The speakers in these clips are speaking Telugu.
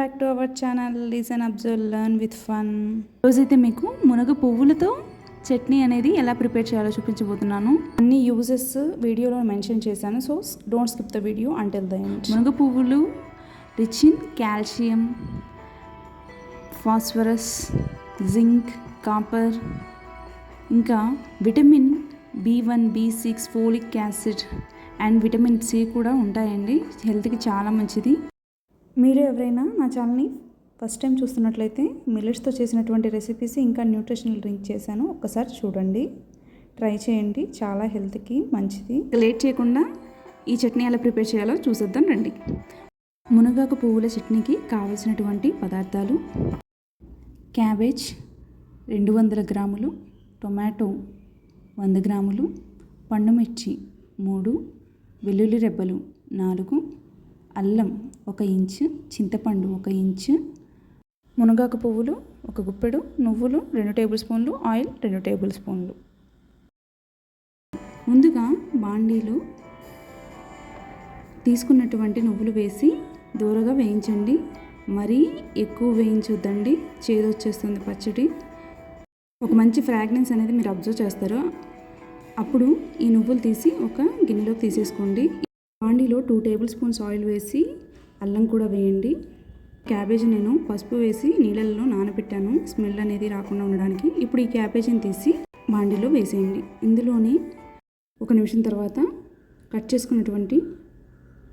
Back to our channel listen observe learn with fun రోజైతే మీకు మునగ పువ్వులతో చట్నీ అనేది ఎలా ప్రిపేర్ చేయాలో చూపించబోతున్నాను. అన్ని యూజెస్ వీడియోలో మెన్షన్ చేశాను so don't skip the video until the end మునగ పువ్వులు rich in calcium phosphorus zinc copper ఇంకా vitamin B one B six folic acid and vitamin C కూడా ఉంటాయండి. హెల్త్కి చాలా మంచిది. మీరు ఎవరైనా నా ఛానల్ని ఫస్ట్ టైం చూస్తున్నట్లయితే మిల్లెట్స్తో చేసినటువంటి రెసిపీస్ ఇంకా న్యూట్రిషనల్ డ్రింక్ చేశాను. ఒకసారి చూడండి. ట్రై చేయండి. చాలా హెల్త్కి మంచిది. లేట్ చేయకుండా ఈ చట్నీ ఎలా ప్రిపేర్ చేయాలో చూసేద్దాం రండి. మునగాకు పువ్వుల చట్నీకి కావలసినటువంటి పదార్థాలు క్యాబేజ్ రెండు వందల గ్రాములు టొమాటో వంద గ్రాములు పండుమిర్చి మూడు వెల్లుల్లి రెబ్బలు నాలుగు అల్లం ఒక ఇంచు చింతపండు ఒక ఇంచు మునగాకు పువ్వులు ఒక గుప్పెడు నువ్వులు రెండు టేబుల్ స్పూన్లు ఆయిల్ రెండు టేబుల్ స్పూన్లు. ముందుగా బాండీలో తీసుకున్నటువంటి నువ్వులు వేసి దూరగా వేయించండి. మరీ ఎక్కువ వేయించొద్దండి చేదు వచ్చేస్తుంది పచ్చడి. ఒక మంచి ఫ్రాగ్రెన్స్ అనేది మీరు అబ్జర్వ్ చేస్తారు? అప్పుడు ఈ నువ్వులు తీసి ఒక గిన్నెలోకి తీసేసుకోండి. బాండీలో టూ టేబుల్ స్పూన్స్ ఆయిల్ వేసి అల్లం కూడా వేయండి. క్యాబేజీ నేను పసుపు వేసి నీళ్ళల్లో నానబెట్టాను. స్మెల్ అనేది రాకుండా ఉండడానికి ఇప్పుడు ఈ క్యాబేజీని తీసి బాండీలో వేసేయండి. ఇందులోనే ఒక నిమిషం తర్వాత కట్ చేసుకున్నటువంటి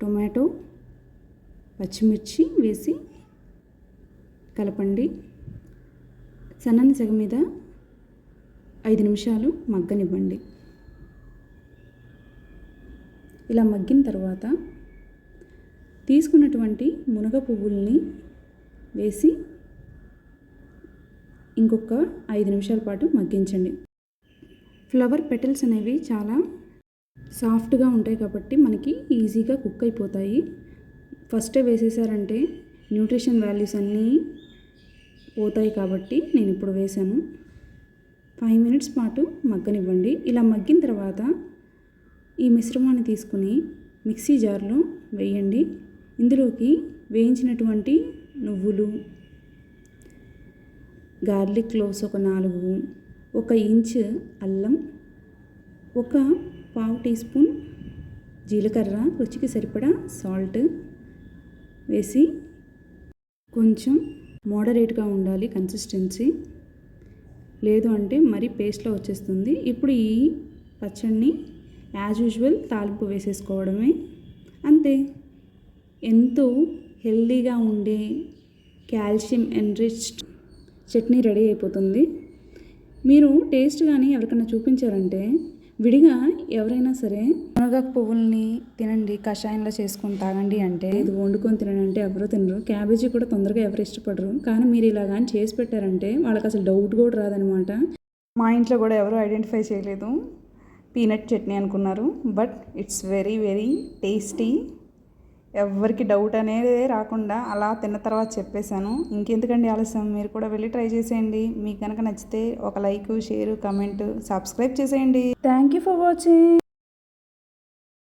టొమాటో పచ్చిమిర్చి వేసి కలపండి. సన్నని సెగ మీద ఐదు నిమిషాలు మగ్గనివ్వండి. ఇలా మగ్గిన తర్వాత తీసుకున్నటువంటి మునగ పువ్వుల్ని వేసి ఇంకొక ఐదు నిమిషాల పాటు మగ్గించండి. ఫ్లవర్ పెటల్స్ అనేవి చాలా సాఫ్ట్గా ఉంటాయి కాబట్టి మనకి ఈజీగా కుక్ అయిపోతాయి. ఫస్టే వేసేసారంటే న్యూట్రిషన్ వాల్యూస్ అన్నీ పోతాయి కాబట్టి నేను ఇప్పుడు వేసాను. ఫైవ్ మినిట్స్ పాటు మగ్గనివ్వండి. ఇలా మగ్గిన తర్వాత ఈ మిశ్రమాన్ని తీసుకుని మిక్సీ జార్లో వేయండి. ఇందులోకి వేయించినటువంటి నువ్వులు గార్లిక్ క్లోవ్స్ ఒక నాలుగు ఒక ఇంచ్ అల్లం ఒక పావు టీ స్పూన్ జీలకర్ర రుచికి సరిపడా సాల్ట్ వేసి కొంచెం మోడరేట్గా ఉండాలి కన్సిస్టెన్సీ. లేదు అంటే మరీ పేస్ట్లో వచ్చేస్తుంది. ఇప్పుడు ఈ పచ్చడిని యాజ్ యూజువల్ తాలింపు వేసేసుకోవడమే. అంతే. ఎంతో హెల్దీగా ఉండే కాల్షియం ఎన్రిచ్డ్ చట్నీ రెడీ అయిపోతుంది. మీరు టేస్ట్ కానీ ఎవరికైనా చూపించారంటే విడిగా ఎవరైనా సరే మునగాకు పువ్వుల్ని తినండి కషాయంలో చేసుకొని తాగండి అంటే ఇది వండుకొని తినండి అంటే ఎవరు తినరు. క్యాబేజీ కూడా తొందరగా ఎవరు ఇష్టపడరు. కానీ మీరు ఇలా కానీ చేసి పెట్టారంటే వాళ్ళకి అసలు డౌట్ కూడా రాదనమాట. మా ఇంట్లో కూడా ఎవరు ఐడెంటిఫై చేయలేదు. పీనట్ చట్నీ అనుకున్నారు but it's very very tasty. ఎవరికి డౌట్ అనేది రాకుండా అలా తిన్న తర్వాత చెప్పేశాను. ఇంకెందుకండి ఆలస్యం? మీరు కూడా వెళ్ళి ట్రై చేసేయండి. మీకు కనుక నచ్చితే ఒక లైక్ షేర్ కమెంట్ సబ్స్క్రైబ్ చేసేయండి. Thank you for watching